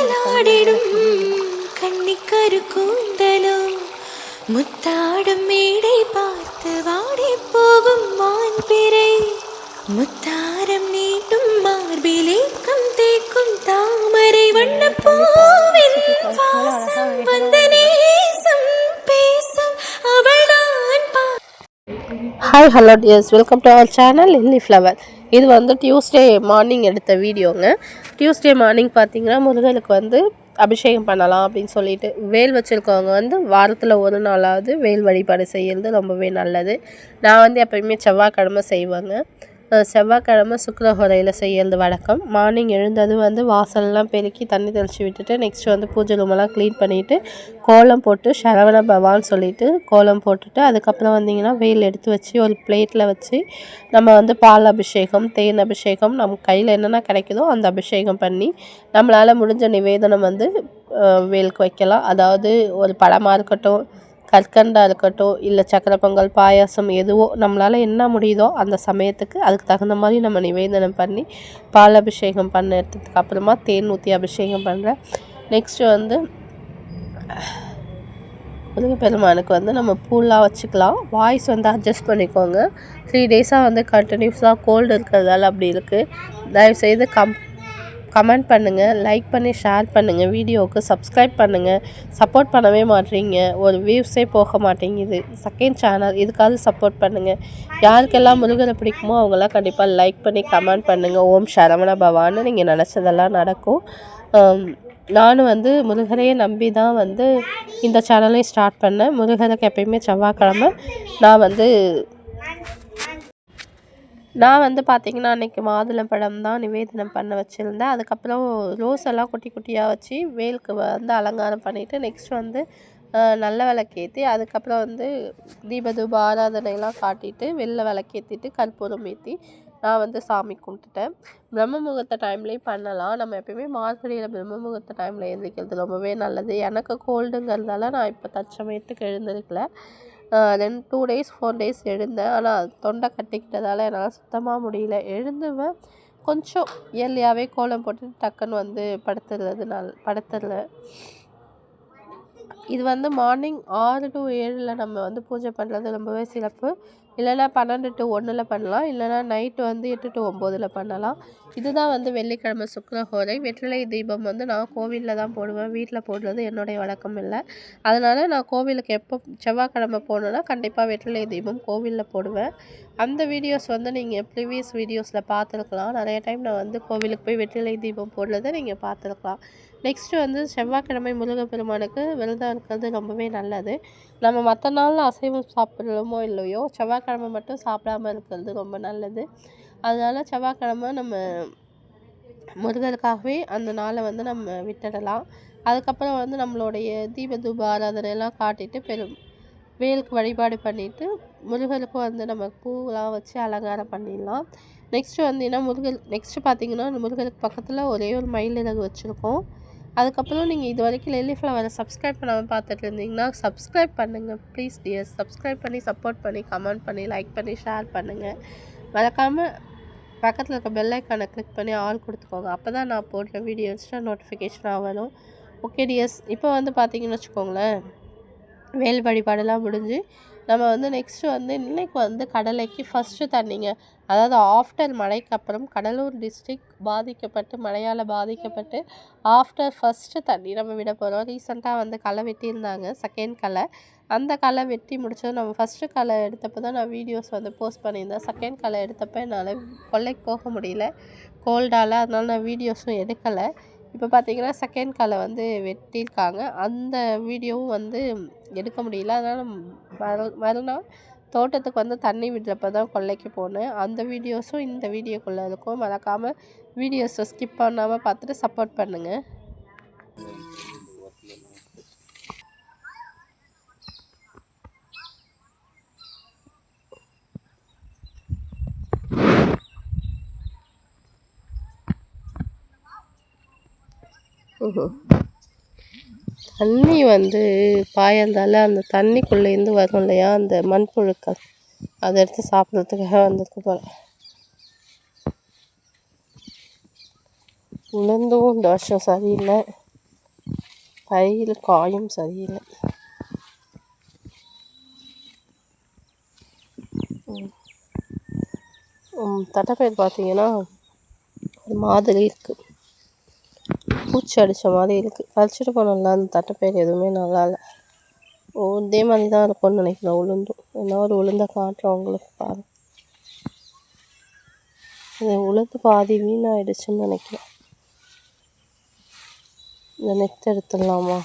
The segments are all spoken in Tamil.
പാടിടും മുത്താടും മേടൈ പാർത്ത് വാടിപ്പോകും മാൻപിരൈ മുത്താരം നീട്ടും മാർബിലേക്കം തേക്കും താമരൈ. വണ്ണപ്പൂവിൻ വാസം വന്ന് hi hello dears welcome to our channel lily flower இது வந்து டியூஸ்டே மார்னிங் எடுத்த வீடியோங்க. டியூஸ்டே மார்னிங் பார்த்தீங்கன்னா முருகனுக்கு வந்து அபிஷேகம் பண்ணலாம் அப்படின்னு சொல்லிட்டு வேல் வச்சுருக்கவங்க வந்து வாரத்தில் ஒரு நாளாவது வேல் வழிபாடு செய்கிறது ரொம்பவே நல்லது. நான் வந்து எப்பயுமே செவ்வாய்க்கிழமை செய்வேங்க. செவ்வாய்க்கிழமை சுக்கரஹோரையில் செய்யறது வழக்கம். மார்னிங் எழுந்ததும் வந்து வாசல்லாம் பெருக்கி தண்ணி தெளித்து விட்டுட்டு நெக்ஸ்ட் வந்து பூஜை ரூமெல்லாம் க்ளீன் பண்ணிவிட்டு கோலம் போட்டு சரவண பவான்னு சொல்லிட்டு கோலம் போட்டுட்டு அதுக்கப்புறம் வந்தீங்கன்னா வெயில் எடுத்து வச்சு ஒரு பிளேட்டில் வச்சு நம்ம வந்து பால் அபிஷேகம் தேன் அபிஷேகம் நம்ம கையில் என்னென்ன கிடைக்குதோ அந்த அபிஷேகம் பண்ணி நம்மளால் முடிஞ்ச நிவேதனம் வந்து வெயிலுக்கு வேலுக்கு வைக்கலாம். அதாவது ஒரு படமாக இருக்கட்டும் கற்கண்டாக இருக்கட்டும் இல்லை சக்கரை பொங்கல் பாயாசம் எதுவோ நம்மளால் என்ன முடியுதோ அந்த சமயத்துக்கு அதுக்கு தகுந்த மாதிரி நம்ம நிவேதனம் பண்ணி பால் அபிஷேகம் பண்ணதுக்கு அப்புறமா தேன் ஊற்றி அபிஷேகம் பண்ணுறேன் நெக்ஸ்ட்டு வந்து முருகப்பெருமானுக்கு வந்து நம்ம பூலாம் வச்சுக்கலாம். வாய்ஸ் வந்து அட்ஜஸ்ட் பண்ணிக்கோங்க. த்ரீ டேஸாக வந்து கண்டினியூஸாக கோல்டு இருக்கிறதால அப்படி இருக்குது தயவுசெய்து கம் கமெண்ட் பண்ணுங்கள் லைக் பண்ணி ஷேர் பண்ணுங்கள் வீடியோவுக்கு சப்ஸ்கிரைப் பண்ணுங்கள் சப்போர்ட் பண்ணவே மாட்டீங்க ஒரு வியூஸே போக மாட்டேங்குது. செகண்ட் சேனல் இதுக்காவது சப்போர்ட் பண்ணுங்கள் யாருக்கெல்லாம் முருகரை பிடிக்குமோ அவங்களாம் கண்டிப்பாக லைக் பண்ணி கமெண்ட் பண்ணுங்கள் ஓம் சரவண பவான்னு நீங்கள் நினச்சதெல்லாம் நடக்கும். நானும் வந்து முருகரையே நம்பி தான் வந்து இந்த சேனலையும் ஸ்டார்ட் பண்ணேன். முருகருக்கு எப்பயுமே செவ்வாய்க்கிழமை நான் வந்து நான் வந்து பார்த்திங்கன்னா அன்றைக்கி மாதுளம்பழம் தான் நிவேதனம் பண்ண வச்சுருந்தேன். அதுக்கப்புறம் ரோஸ் எல்லாம் குட்டி குட்டியாக வச்சு வேலுக்கு வந்து அலங்காரம் பண்ணிவிட்டு நெக்ஸ்ட் வந்து நல்ல விளக்கேற்றி அதுக்கப்புறம் வந்து தீபதூப ஆராதனைலாம் காட்டிட்டு வெளில விளக்கேற்றிட்டு கற்பூரம் ஏற்றி நான் வந்து சாமி கும்பிட்டுட்டேன். பிரம்ம முகூர்த்த டைம்லேயும் பண்ணலாம். நம்ம எப்பயுமே மார்கழியில் பிரம்ம முகூர்த்த டைமில் எழுந்திரிக்கிறது ரொம்பவே நல்லது. எனக்கு கோல்டுங்கிறதால நான் இப்போ தற்சமயத்துக்கு எழுந்திருக்கல. ரெண்டு டூ டேஸ் ஃபோர் டேஸ் எழுந்தேன். ஆனால் தொண்டை கட்டிக்கிட்டதால் என்னால் சுத்தமாக முடியல. எழுந்துவேன். கொஞ்சம் இயர்லியாகவே கோலம் போட்டு டக்குன்னு வந்து படுத்துடுறது நல் படுத்துடல இது வந்து மார்னிங் ஆறு டு ஏழில் நம்ம வந்து பூஜை பண்ணுறது ரொம்பவே சிறப்பு. இல்லைன்னா பன்னெண்டு டு ஒன்றில் பண்ணலாம். இல்லைன்னா நைட்டு வந்து எட்டு டு ஒம்போதில் பண்ணலாம். இதுதான் வந்து வெள்ளிக்கிழமை சுக்கரஹோரை வெற்றிலை தீபம் வந்து நான் கோவிலில் தான் போடுவேன். வீட்டில் போடுறது என்னுடைய வழக்கம் இல்லை. அதனால் நான் கோவிலுக்கு எப்போ செவ்வாய்க்கிழமை போனேன்னா கண்டிப்பாக வெற்றிலை தீபம் கோவிலில் போடுவேன். அந்த வீடியோஸ் வந்து நீங்கள் ப்ரீவியஸ் வீடியோஸில் பார்த்துருக்கலாம். நிறைய டைம் நான் வந்து கோவிலுக்கு போய் வெற்றிலை தீபம் போடுறதை நீங்கள் பார்த்துருக்கலாம். நெக்ஸ்ட்டு வந்து செவ்வாய்க்கிழமை முருகப்பெருமானுக்கு விரதம் இருக்கிறது ரொம்பவே நல்லது. நம்ம மற்ற நாளில் அசைவம் சாப்பிட்றோமோ இல்லையோ செவ்வாய்க்கிழமை மட்டும் சாப்பிடாம இருக்கிறது ரொம்ப நல்லது. அதனால் செவ்வாய்க்கிழமை நம்ம முருகருக்காகவே அந்த நாளை வந்து நம்ம விட்டுடலாம். அதுக்கப்புறம் வந்து நம்மளுடைய தீப தூப ஆராதனையெல்லாம் காட்டிட்டு பெரும் வேலுக்கு வழிபாடு பண்ணிவிட்டு முருகருக்கும் வந்து நம்ம பூவெலாம் வச்சு அலங்காரம் பண்ணிடலாம். நெக்ஸ்ட்டு வந்தீங்கன்னா முருகர் நெக்ஸ்ட்டு பார்த்தீங்கன்னா முருகருக்கு பக்கத்தில் ஒரே ஒரு மயில் இறகு வச்சுருக்கோம். அதுக்கப்புறம் நீங்கள் இது வரைக்கும் லெல்லி ஃப்ளவரை சப்ஸ்கிரைப் பண்ணாமல் பார்த்துட்டு இருந்தீங்கன்னா சப்ஸ்கிரைப் பண்ணுங்கள் ப்ளீஸ் டியர் சப்ஸ்கிரைப் பண்ணி சப்போர்ட் பண்ணி கமெண்ட் பண்ணி லைக் பண்ணி ஷேர் பண்ணுங்கள் மறக்காமல் பக்கத்தில் இருக்க பெல் ஐக்கானை கிளிக் பண்ணி ஆல் கொடுத்துக்கோங்க. அப்போ தான் நான் போடுற வீடியோஸ்லாம் நோட்டிஃபிகேஷனாக வரும். ஓகே டியர்ஸ் இப்போ வந்து பார்த்தீங்கன்னு வச்சுக்கோங்களேன். வேல் வழிபாடெல்லாம் முடிஞ்சு நம்ம வந்து நெக்ஸ்ட்டு வந்து இன்னைக்கு வந்து கடலைக்கு ஃபஸ்ட்டு தண்ணிங்க. அதாவது ஆஃப்டர் மழைக்கு அப்புறம் கடலூர் டிஸ்ட்ரிக் பாதிக்கப்பட்டு மழையால் பாதிக்கப்பட்டு ஆஃப்டர் ஃபஸ்ட்டு தண்ணி நம்ம விட போகிறோம் ரீசெண்டாக வந்து களை வெட்டியிருந்தாங்க செகண்ட் களை. அந்த களை வெட்டி முடிச்சது நம்ம ஃபஸ்ட்டு களை எடுத்தப்போ தான் நான் வீடியோஸ் வந்து போஸ்ட் பண்ணியிருந்தேன். செகண்ட் களை எடுத்தப்போ என்னால் கொள்ளைக்கு போக முடியல. கோல்டால் அதனால நான் வீடியோஸும் எடுக்கலை. இப்போ பார்த்தீங்கன்னா செகண்ட் காலை வந்து வெட்டியிருக்காங்க. அந்த வீடியோவும் வந்து எடுக்க முடியல. அதனால் மறு மறுநாள் தோட்டத்துக்கு வந்து தண்ணி விடுறப்ப தான் கொல்லைக்கு போனேன். அந்த வீடியோஸும் இந்த வீடியோக்குள்ளே இருக்கும். மறக்காமல் வீடியோஸை ஸ்கிப் பண்ணாமல் பார்த்துட்டு சப்போர்ட் பண்ணுங்கள் தண்ணி வந்து பாயறதால அந்த தண்ணிக்குள்ளேருந்து வரும் இல்லையா? அந்த மண்புழுக்கள் அதை எடுத்து சாப்பிட்றதுக்காக வந்திருக்கு போல உளுந்தும் இந்த வருஷம் சரியில்லை. பயிர் காயும் சரியில்லை. ம். தட்டைப்பயிர் பார்த்தீங்கன்னா ஒரு மாதிரி இருக்குது பூச்சி அடித்த மாதிரி இருக்குது பறிச்சுட்டு போனோம்ல அந்த தட்டைப்பயிர் எதுவுமே நல்லா இல்லை. ஓ இதே மாதிரி தான் இருக்கும்னு நினைக்கிறேன் உளுந்தும். என்ன ஒரு உளுந்தை காட்டுறேன் உங்களுக்கு பாரு. இது உளுந்து பாதி வீணாயிடுச்சுன்னு நினைக்கிறேன். இந்த நெத்து எடுத்துடலாமா?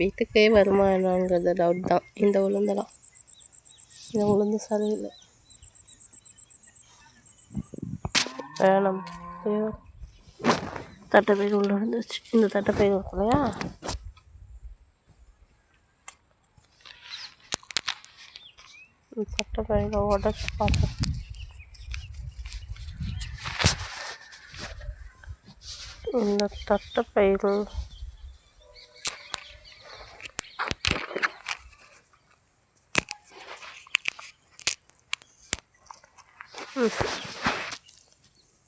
வீட்டுக்கே வருமா என்னங்கிறது டவுட் தான். இந்த உளுந்தெல்லாம். இந்த உளுந்து சரியில்லை. வேணாம். ஐயோ தட்டைப்பயிர் உள்ள இருந்துச்சு இந்த தட்டைப்பயிர் இருக்கு இல்லையா இந்த தட்டைப்பயிரை உடச்சி பார்த்தேன் இந்த தட்டைப்பயிறு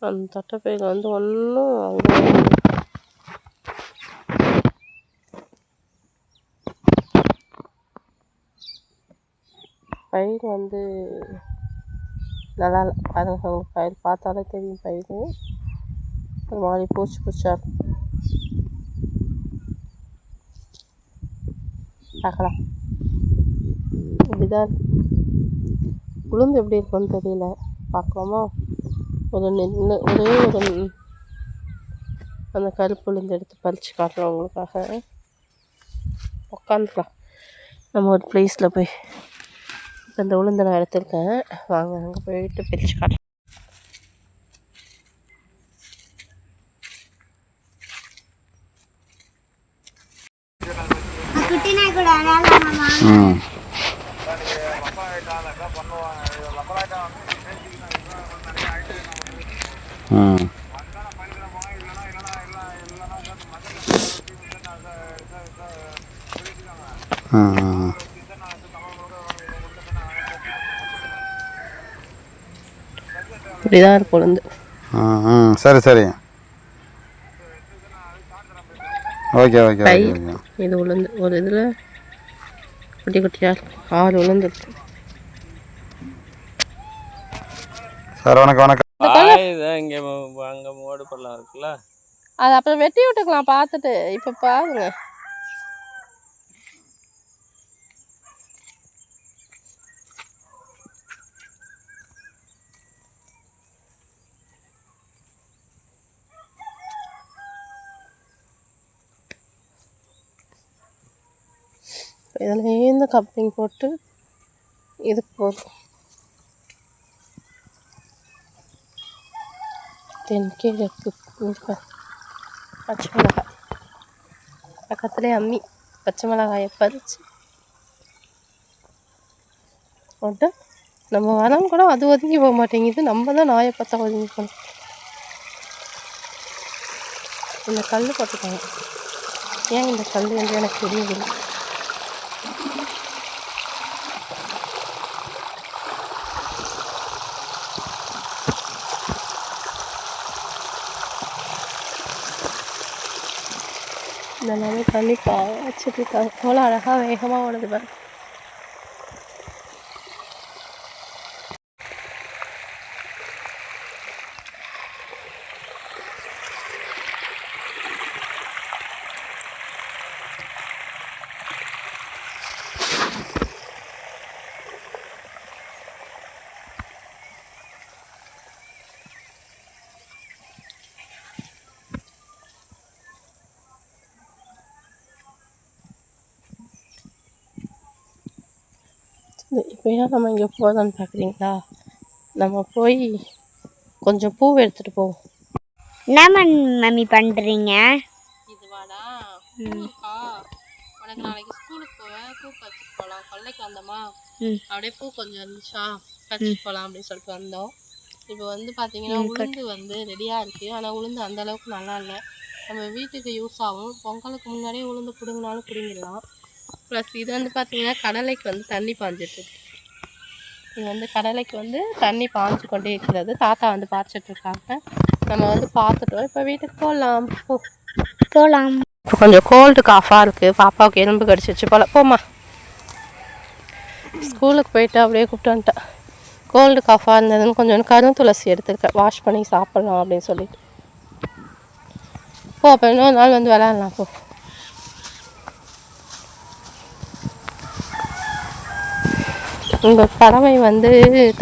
அந்த தட்டைப்பயிறு வந்து ஒன்றும் அவ்வளோ பயிர் வந்து நல்லா இல்லை. பாருங்க உங்களுக்கு பயிர் பார்த்தாலே தெரியும் பயிர். ஒரு மாதிரி பூச்சி பூச்சா இருக்கும் பார்க்கலாம். இப்படிதான் உளுந்து எப்படி இருக்கும்னு தெரியல. பார்க்கலாமா? ஒரு நெல் ஒரே ஒரு அந்த கருப்பு உளுந்து எடுத்து பறித்து காட்டுறேன் உங்களுக்காக. உக்காந்துக்கலாம். நம்ம ஒரு ப்ளேஸில் போய் இப்போ இந்த உளுந்தை நான் எடுத்திருக்கேன். வாங்க அங்கே போயிட்டு பிரித்து காட்டுறேன். ம். ம் ம் ம் இப்படி தான் இருக்கும் உளுந்து. ம் ம் சரி சரி. ஓகே ஓகே ஓகே இது உளுந்து. ஒரு இதில் குட்டி குட்டியாக ஆறு உளுந்து இருக்கும் சார் வணக்கம் வணக்கம். இங்கே அங்கே மோடு பள்ளம் இருக்குல்ல. அது அப்புறம் வெட்டி விட்டுக்கலாம் பார்த்துட்டு. இப்போ பாருங்க. இதுலேருந்து கப்பிங் போட்டு இதுக்கு போதும். தென்கீழே இருக்கு பச்சை மிளகாய் பக்கத்துலேயே அம்மி பச்சை மிளகாயை பறித்து போட்டு நம்ம வரம் கூட அது ஒதுங்கி போக மாட்டேங்குது நம்ம தான் நாயை பார்த்தா ஒதுங்கி போகணும் இந்த கல் போட்டுக்கோங்க ஏன் இந்த கல் வந்து எனக்கு தெரியவில்லை நல்லாவே தண்ணி பாய்ச்சிட்டு இருக்காங்க அவ்வளோ அழகாக வேகமாக ஓடுது பாரு இப்போ ஏன் நம்ம இங்கே போகிறோம்னு பார்க்குறீங்களா நம்ம போய் கொஞ்சம் பூ எடுத்துகிட்டு போவோம். என்ன மம்மி பண்றீங்க? இதுவாடா? பூக்கா? உனக்கு நாளைக்கு ஸ்கூலுக்கு போவேன். பூ பறிச்சுட்டு போகலாம் கொல்லைக்கு வந்தோமா. அப்படியே பூ கொஞ்சம் இருந்துச்சா? பறிச்சுட்டு போகலாம் அப்படின்னு சொல்லிட்டு வந்தோம். இப்போ வந்து பார்த்தீங்கன்னா உளுந்து வந்து ரெடியாக இருக்குது ஆனால் உளுந்து அந்த அளவுக்கு நல்லா இல்லை. நம்ம வீட்டுக்கு யூஸ் ஆகும். பொங்கலுக்கு முன்னாடியே உளுந்து பிடுங்கினாலும் பிடுங்கிடலாம். ப்ளஸ் இது வந்து பார்த்தீங்கன்னா கடலைக்கு வந்து தண்ணி பாஞ்சிட்டு இருக்கு. இது வந்து கடலைக்கு வந்து தண்ணி பாஞ்சு கொண்டே இருக்கிறது. தாத்தா வந்து பாய்ச்சிட்டு இருக்காங்க. நம்ம வந்து பார்த்துட்டோம் இப்போ வீட்டுக்கு போகலாம். போகலாம். இப்போ கொஞ்சம் கோல்டு காஃபாக இருக்குது பாப்பாவுக்கு எலும்பு கடிச்சிச்சு போல. போம்மா. ஸ்கூலுக்கு போயிட்டு அப்படியே கூப்பிட்டு வந்துட்டேன். கோல்டு காஃபாக இருந்ததுன்னு கொஞ்சம் கருந்துளசி எடுத்துருக்கேன். வாஷ் பண்ணி சாப்பிட்லாம் அப்படின்னு சொல்லிட்டு. போ அப்போ இன்னொரு நாள் வந்து விளையாடலாம். போ. இந்த பறவை வந்து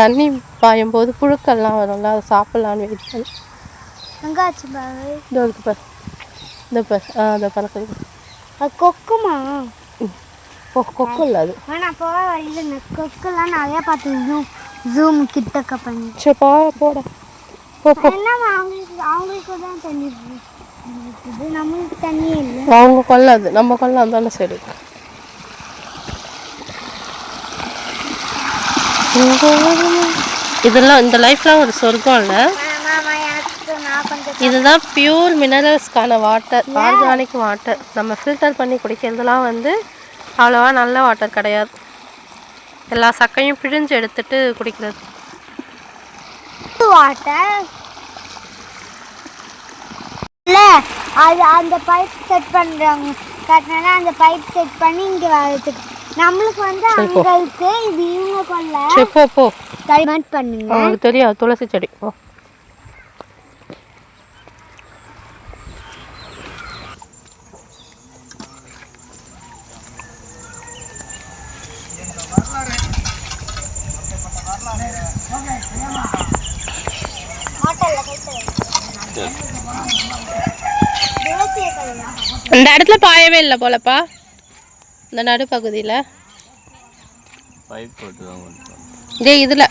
தண்ணி பாயும் போது புழுக்கள்லாம் வரும்ல அதை சாப்பிட்லான்னு வெயிட் பண்ணி எங்கே ஆச்சு பாரு. இதோ இருக்கு பாரு. இந்த பாரு. ஆ அதை பறக்குது அது கொக்குமா? ஓ கொக்கு இல்லை அது. ஆனால் போக வழியில் கொக்குலாம் நிறையா பார்த்து ஜூம் ஜூம் கிட்டக்க பண்ணி. சரி போட. போ போ. என்னம்மா அவங்களுக்கு அவங்களுக்கு தான் தண்ணி இருக்குது நம்மளுக்கு தண்ணியே இல்லை அவங்க கொல்லாது நம்ம கொல்லாம் தானே சரி இதெல்லாம் இந்த லைஃப்லாம் ஒரு சொர்க்கம் இல்லை இதுதான் பியூர் மினரல்ஸ்க்கான வாட்டர் ஆர்கானிக் வாட்டர் நம்ம ஃபில்டர் பண்ணி குடிக்கிறதுலாம் வந்து அவ்வளோவா நல்ல வாட்டர் கிடையாது. எல்லா சக்கையும் பிழிஞ்சு எடுத்துட்டு குடிக்கிறது. வாட்டர் இல்லை அது அந்த பைப் செட் பண்ணுறாங்க கட்டினா அந்த பைப் செட் பண்ணி இங்கே வரதுக்கு நம்மளுக்கு வந்து அங்களுக்கு இது இவங்க கொள்ள சரி போ போ. கமெண்ட் பண்ணுங்க. அவங்களுக்கு தெரியாது துளசி செடி. போ. அந்த இடத்துல பாயவே இல்லை போலப்பா. இந்த நடுப்பகுதியில். பைப் போட்டு தான் கொண்டு வந்தோம். இதே இதில்.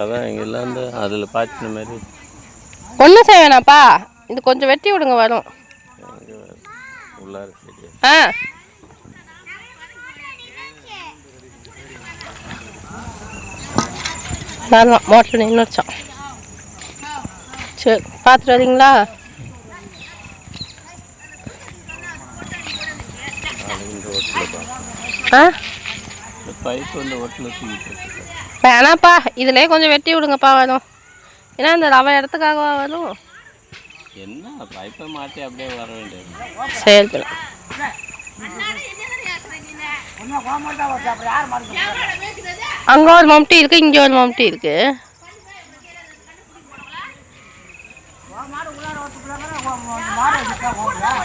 அதான் இங்கெல்லாம் வந்து அதில் பாய்ச்சின மாதிரி. ஒன்றும் செய்ய வேணாப்பா இது கொஞ்சம் வெட்டி விடுங்க வரும். உள்ளார சரியா ஆ. வரலாம் மோட்டர் சரி பார்த்துட்டு வரீங்களா? ஆ? வேணாப்பா இதுலேயே கொஞ்சம் வெட்டி விடுங்கப்பா வரும் ஏன்னா இந்த ரவ இடத்துக்காகவா வரும் என்ன பைப்பை மாற்றி அப்படியே வர வேண்டியது. அங்கே ஒரு மம்டி இருக்குது இங்கே ஒரு மம்டி இருக்குது மாடு உள்ளார ஓட்டுக்குள்ளாங்க மாடு இருக்கா ஓட்டுலாம்